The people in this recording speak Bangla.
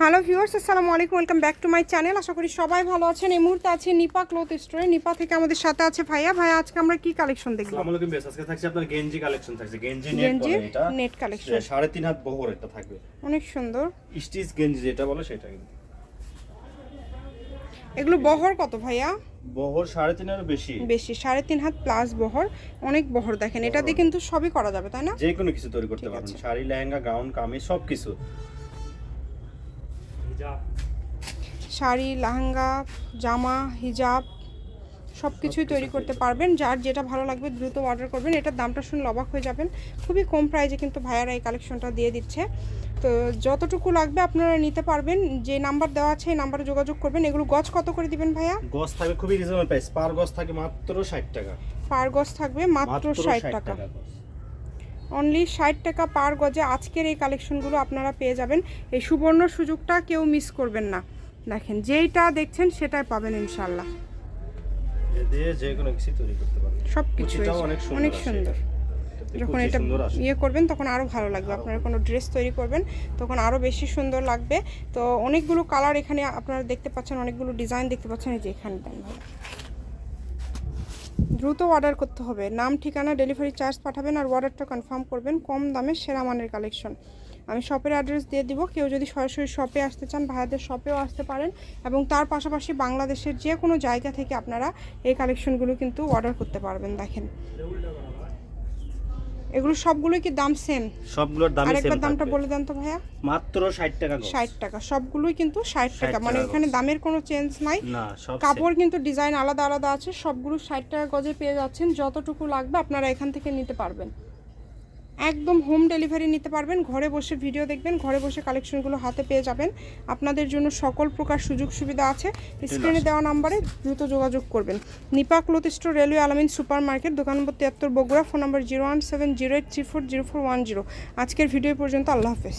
হ্যালো ভিউয়ার্স আসসালামু আলাইকুম welcome back to my channel. আশা করি সবাই ভালো আছেন। এই মুহূর্তে আছে নিপা ক্লথ স্টোরে। নিপা থেকে আমাদের সাথে আছে ভাইয়া। ভাইয়া আজকে আমরা কি কালেকশন দেখব? আসসালামু আলাইকুম বেশ আজকে থাকছে আপনার গেঞ্জি কালেকশন থাকছে। গেঞ্জি নেট বলে এটা। নেট কালেকশন সাড়ে তিন হাত বহর একটা থাকবে। অনেক সুন্দর। স্টিচ গেঞ্জি যেটা বলে সেটা কিন্তু। এগুলো বহর কত ভাইয়া? বহর সাড়ে তিনের বেশি। বেশি সাড়ে তিন হাত প্লাস বহর। অনেক বহর দেখেন। এটা দিয়ে কিন্তু সবই করা যাবে তাই না? যে কোনো কিছু তৈরি করতে পারবেন। শাড়ি লেহেঙ্গা গাউন কামিজ সব কিছু শাড়ি লাহাঙ্গা জামা হিজাব সব কিছুই তৈরি করতে পারবেন। যার যেটা ভালো লাগবে দ্রুত অর্ডার করবেন। এটার দামটা শুনে অবাক হয়ে যাবেন। খুবই কম প্রাইজে কিন্তু ভাইয়ারা এই কালেকশনটা দিয়ে দিচ্ছে। তো যতটুকু লাগবে আপনারা নিতে পারবেন। যে নাম্বার দেওয়া আছে এই নাম্বারে যোগাযোগ করবেন। এগুলো গজ কত করে দিবেন ভাইয়া? গজ থাকবে খুবই রিজনেবল প্রাইস পার গজ থাকে মাত্র ষাট টাকা। পার গজ থাকবে মাত্র ষাট টাকা। অনলি ষাট টাকা পার গজে আজকের এই কালেকশনগুলো আপনারা পেয়ে যাবেন। এই সুবর্ণ সুযোগটা কেউ মিস করবেন না। দেখেন যেইটা দেখছেন সেটাই পাবেন ইনশাল্লাহ সব কিছু অনেক সুন্দর যখন এটা ইয়ে করবেন তখন আরও ভালো লাগবে। আপনারা কোনো ড্রেস তৈরি করবেন তখন আরও বেশি সুন্দর লাগবে। তো অনেকগুলো কালার এখানে আপনারা দেখতে পাচ্ছেন অনেকগুলো ডিজাইন দেখতে পাচ্ছেন। এই যে এখানে দেন দ্রুত অর্ডার করতে হবে। নাম, ঠিকানা, ডেলিভারি চার্জ পাঠাবেন আর অর্ডারটা কনফার্ম করবেন কম দামে সেরা মানের কালেকশন। আমি শপের অ্যাড্রেস দিয়ে দিব। কেউ যদি সরাসরি শপে আসতে চান, ভাইয়াদের শপেও আসতে পারেন এবং তার পাশাপাশি বাংলাদেশের যে কোনো জায়গা থেকে আপনারা এই কালেকশনগুলো কিন্তু অর্ডার করতে পারবেন। দেখেন। এগুলো সবগুলোই কি দাম সেম সবগুলোর দাম সেম আরেকবার দামটা বলে দেন তো ভাইয়া। মাত্র ষাট টাকা গজ ষাট টাকা সবগুলোই কিন্তু ষাট টাকা টাকা। মানে এখানে দামের কোনো চেঞ্জ নাই। না সব কাপড় কিন্তু ডিজাইন আলাদা আলাদা আছে। সবগুলো ষাট টাকা গজে পেয়ে যাচ্ছেন। যতটুকু লাগবে আপনারা এখান থেকে নিতে পারবেন। একদম হোম ডেলিভারি নিতে পারবেন। ঘরে বসে ভিডিও দেখবেন ঘরে বসে কালেকশনগুলো হাতে পেয়ে যাবেন। আপনাদের জন্য সকল প্রকার সুযোগ সুবিধা আছে। স্ক্রিনে দেওয়া নাম্বারে দ্রুত যোগাযোগ করবেন। Nipa cloth store railway Alamin super market দোকান নম্বর তিয়াত্তর Bogura phone number zero one seven zero eight three four zero four one zero আজকের ভিডিও পর্যন্ত আল্লাহ হাফেজ।